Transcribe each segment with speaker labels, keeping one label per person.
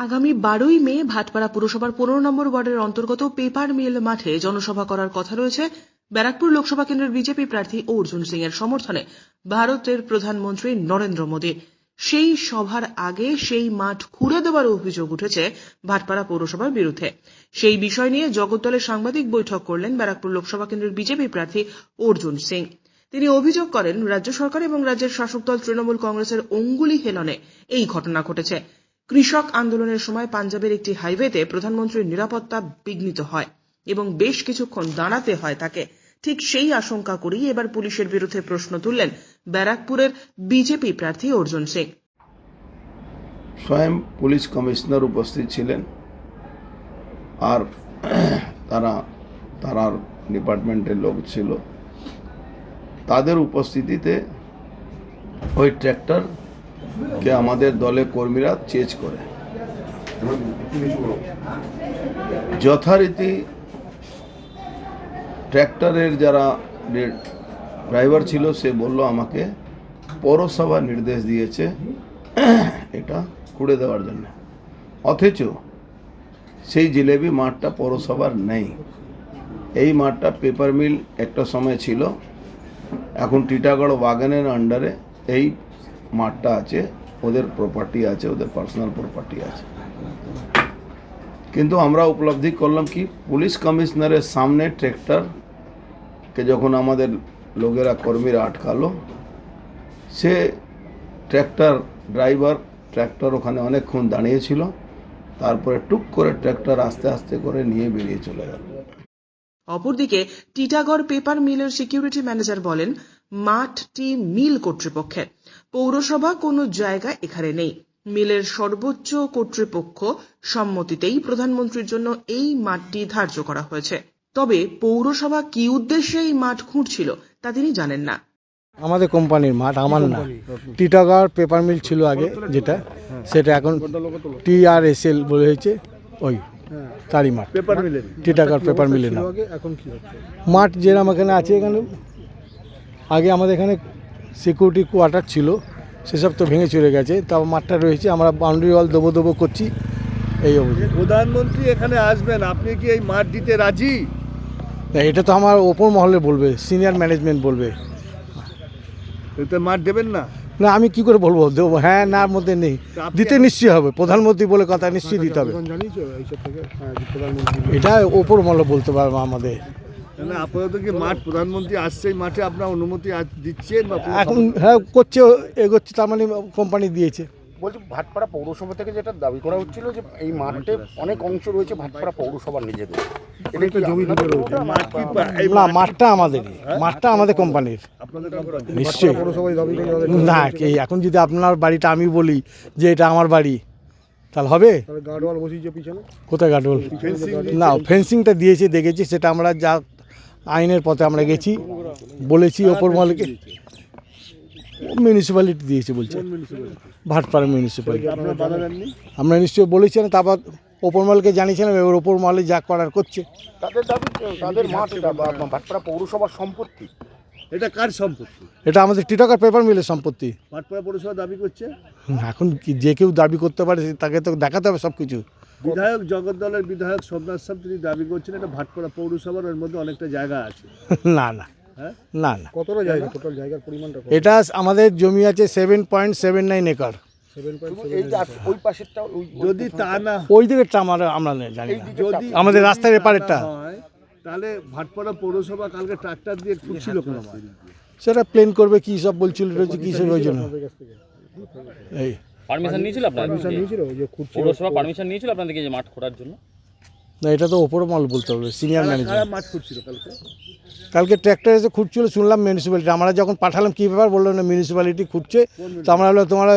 Speaker 1: আগামী বারোই মে ভাটপাড়া পুরসভার পনেরো নম্বর ওয়ার্ডের অন্তর্গত পেপার মিল মাঠে জনসভা করার কথা রয়েছে ব্যারাকপুর লোকসভা কেন্দ্রের বিজেপি প্রার্থী অর্জুন সিং এর সমর্থনে ভারতের প্রধানমন্ত্রী নরেন্দ্র মোদী। সেই সভার আগে সেই মাঠ খুঁড়ে দেওয়ার অভিযোগ উঠেছে ভাটপাড়া পৌরসভার বিরুদ্ধে। সেই বিষয় নিয়ে জগদ্দলের সাংবাদিক বৈঠক করলেন ব্যারাকপুর লোকসভা কেন্দ্রের বিজেপি প্রার্থী অর্জুন সিং। তিনি অভিযোগ করেন, রাজ্য সরকার এবং রাজ্যের শাসক দল তৃণমূল কংগ্রেসের অঙ্গুলি হেলনে এই ঘটনা ঘটেছে। কৃষক আন্দোলনের সময় পাঞ্জাবের একটি হাইওয়েতে প্রধানমন্ত্রীর নিরাপত্তা বিঘ্নিত হয় এবং বেশ কিছুক্ষণ দাঁড়াতে হয় তাকে। ঠিক সেই আশঙ্কা করেই এবার পুলিশের বিরুদ্ধে প্রশ্ন তুললেন ব্যারাকপুরের বিজেপি প্রার্থী অর্জুন সিং।
Speaker 2: স্বয়ং পুলিশ কমিশনার উপস্থিত ছিলেন আর তারা, তারার ডিপার্টমেন্টের লোক ছিল। তাদের উপস্থিতিতে ওই ট্র্যাক্টরকে আমাদের দলের কর্মীরা চেজ করে। যথারীতি ট্র্যাক্টরের যারা ড্রাইভার ছিল, সে বলল, আমাকে পৌরসভা নির্দেশ দিয়েছে এটা খুঁড়ে দেওয়ার জন্য। অথচ সেই জিলেবি মাঠটা পৌরসভার নেই। এই মাঠটা পেপার মিল একটা সময় ছিল। এখন টিটাগড় বাগানের আন্ডারে এই মাঠটা আছে, ওদের প্রপার্টি আছে, ওদের পার্সোনাল প্রপার্টি আছে। কিন্তু আমরা উপলব্ধি করলাম কি, পুলিশ কমিশনারের সামনে ট্র্যাক্টরকে যখন আমাদের লোকেরা, কর্মীরা আটকালো, সে ট্র্যাক্টর ড্রাইভার ট্র্যাক্টর ওখানে অনেকক্ষণ দাঁড়িয়েছিল, তারপরে টুক করে ট্র্যাক্টর আস্তে আস্তে করে নিয়ে বেরিয়ে চলে গেল।
Speaker 1: অপরদিকে, টিটাগড় পেপার মিলের সিকিউরিটি ম্যানেজার বলেন মাঠটি মিল কর্তৃপক্ষের। পৌরসভা কোনো জায়গা এখানে নেই। মিলের সর্বোচ্চ কর্তৃপক্ষ সম্মতিতেই প্রধানমন্ত্রীর জন্য এই মাঠটি ধার্য করা হয়েছে। তবে পৌরসভা কি উদ্দেশ্যে এই মাঠ খুঁড়ছিল তা তিনি জানেন না।
Speaker 3: আমাদের কোম্পানির মাঠ আমার না। টিটাগড় পেপার মিল ছিল আগে যেটা সেটা এখন টি টিআরএসএল বলে হয়েছে ওই তারই মাঠ।
Speaker 4: পেপার মিলের।
Speaker 3: টিটাগড় পেপার মিলের নাম।
Speaker 4: আগে এখন কি
Speaker 3: মাঠ যেরকম এখানে আছে এখানে আগে আমাদের এখানে সিকিউরিটি কোয়ার্টার ছিল সেসব তো ভেঙে চলে গেছে তাও মাঠটা রয়েছে আমরা বাউন্ডারি ওয়াল দেবো দেবো করছি এই অবধি।
Speaker 4: প্রধানমন্ত্রী এখানে আসবেন আপনি কি এই মাঠ দিতে রাজি?
Speaker 3: না, এটা তো আমার ওপর মহলে বলবে সিনিয়র ম্যানেজমেন্ট বলবে।
Speaker 4: মাঠ দেবেন না?
Speaker 3: না আমি কি করে বলব দেবো হ্যাঁ না মধ্যে নেই। দিতে নিশ্চয়ই হবে প্রধানমন্ত্রী বলে কথা নিশ্চয়ই দিতে হবে।
Speaker 4: হ্যাঁ
Speaker 3: এটা ওপর মহলে বলতে পারব আমাদের।
Speaker 4: না আপাতত কি মাঠ প্রধানমন্ত্রী আসছে এই মাঠে আপনার অনুমতি আজ দিচ্ছেন বা
Speaker 3: এখন হ্যাঁ করছে এগোচ্ছে তার মানে কোম্পানি দিয়েছে।
Speaker 5: বলছি ভাটপাড়া পৌরসভা থেকে যেটা দাবি করা হচ্ছিল যে এই মাঠে অনেক অংশ রয়েছে ভাটপাড়া পৌরসভার নিজেদের। না
Speaker 3: মাঠটা আমাদেরই মাঠটা আমাদের কোম্পানির
Speaker 4: আপনাদের
Speaker 3: নিশ্চয়ই।
Speaker 4: পৌরসভায়
Speaker 3: না এই এখন যদি আপনার বাড়িটা আমি বলি যে এটা আমার বাড়ি তাহলে হবে?
Speaker 4: তাহলে গার্ডওয়াল
Speaker 3: কোথায়
Speaker 4: ফেন্সিং
Speaker 3: না ফেন্সিংটা দিয়েছে দেখেছি সেটা আমরা যা আইনের পথে আমরা গেছি বলেছি ওপর মহলকে মিউনিসিপ্যালিটি দিয়েছে বলছে। ভাটপাড়া মিউনিসিপ্যালিটি
Speaker 4: আপনারা
Speaker 3: আমরা নিশ্চয়ই বলেছিলাম তারপর ওপর মহলকে জানিয়েছিলাম এবার ওপর মহলে যা করার করছে।
Speaker 5: তাদের দাবি তাদের মাঠ ভাটপাড়া পৌরসভার সম্পত্তি।
Speaker 4: এটা কার সম্পত্তি?
Speaker 3: এটা আমাদের টিটাকার পেপার মিলের সম্পত্তি।
Speaker 4: ভাটপাড়া পৌরসভা দাবি করছে?
Speaker 3: এখন কি যে কেউ দাবি করতে পারে তাকে তো দেখাতে হবে সব কিছু
Speaker 4: বিধায়ক জগদ্দলের বিধায়ক সোমনাথ সাহেব তিনি দাবি করছেন এটা ভাটপাড়া পৌরসভার এর মধ্যে অনেকটা জায়গা আছে।
Speaker 3: না না।
Speaker 4: হ্যাঁ?
Speaker 3: না না।
Speaker 4: কতটা জায়গা? টোটাল জায়গার পরিমাণটা
Speaker 3: এটা আমাদের জমি আছে seven point seven nine acre.
Speaker 4: Seven
Speaker 5: শুধু এই যে ওই পাশেরটা ওই
Speaker 4: যদি তা না
Speaker 3: ওই দিকেরটা আমরা আমরা জানি
Speaker 4: যদি
Speaker 3: আমাদের রাস্তার এপারেরটা।
Speaker 4: তাহলে ভাটপাড়া পৌরসভা কালকে ট্রাক্টর দিয়ে খুঁজছিল?
Speaker 3: সেটা প্লেন করবে কি সব বলছিল রয়েছে কি সব ওই জন্য এই।
Speaker 6: পারমিশন নিয়েছিল আপনাদের? পৌরসভা পারমিশন নিয়েছিল আপনাদেরকে যে মাঠ খোঁড়ার জন্য?
Speaker 3: না এটা তো ওপর মাল বলতে হবে সিনিয়র ম্যানেজার
Speaker 4: মাঠ খুঁড়ছিল কালকে?
Speaker 3: কালকে ট্র্যাক্টর এসে খুঁড়ছিল শুনলাম মিউনিসিপ্যালিটি আমরা যখন পাঠালাম কী ব্যাপার বলল না মিউনিসিপ্যালিটি খুঁজছে তো আমরা বলল তোমরা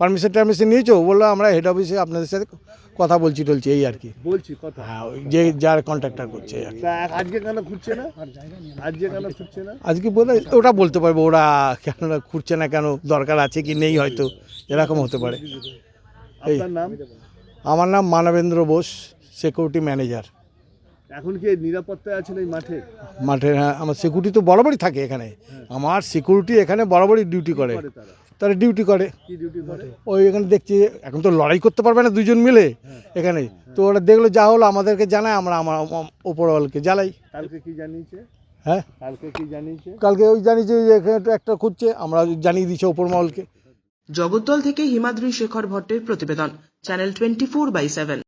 Speaker 3: পারমিশন টারমিশন নিয়েছো? বলল আমরা হেড অফিসে আপনাদের সাথে কথা বলছি টলছি এই আর কি।
Speaker 4: বলছি কথা।
Speaker 3: হ্যাঁ ওই যে যার কন্ট্রাক্টর করছে এই আর কি।
Speaker 4: তা আজকে কেন খুঁজছে না? আজকে কেন খুঁজছে না?
Speaker 3: আজকে বলে ওটা বলতে পারব ওরা কেন খুঁজছে না কেন দরকার আছে কি নেই হয়তো এরকম হতে পারে। এই
Speaker 4: আপনার নাম?
Speaker 3: আমার নাম মানবেন্দ্র বোস সিকিউরিটি ম্যানেজার
Speaker 4: এখন কি নিরাপত্তায় আছেন এই মাঠে?
Speaker 3: মাঠে হ্যাঁ আমার সিকিউরিটি তো বরাবরই থাকে এখানে। আমার সিকিউরিটি এখানে বরাবরই ডিউটি করে।
Speaker 4: করে তারা?
Speaker 3: তারা ডিউটি করে।
Speaker 4: কি ডিউটি করে?
Speaker 3: ওই এখানে দেখছি এখন তো লড়াই করতে পারবে না দুজন মিলে এখানে। তো ওরা দেখল যা হলো আমাদেরকে জানায় আমরা আমার ওপরওয়ালকে জ্বালাই
Speaker 4: কালকে কি জানিয়েছে?
Speaker 3: হ্যাঁ?
Speaker 4: কালকে কি জানিয়েছে?
Speaker 3: কালকে ওই জানিয়েছে যে এখানে তো একটা খুঁজছে আমরা জানিয়ে দিচ্ছি ওপরমহলকে
Speaker 1: জগদ্দল থেকে হিমাদ্রি শেখর ভট্টের প্রতিবেদন channel twenty four by seven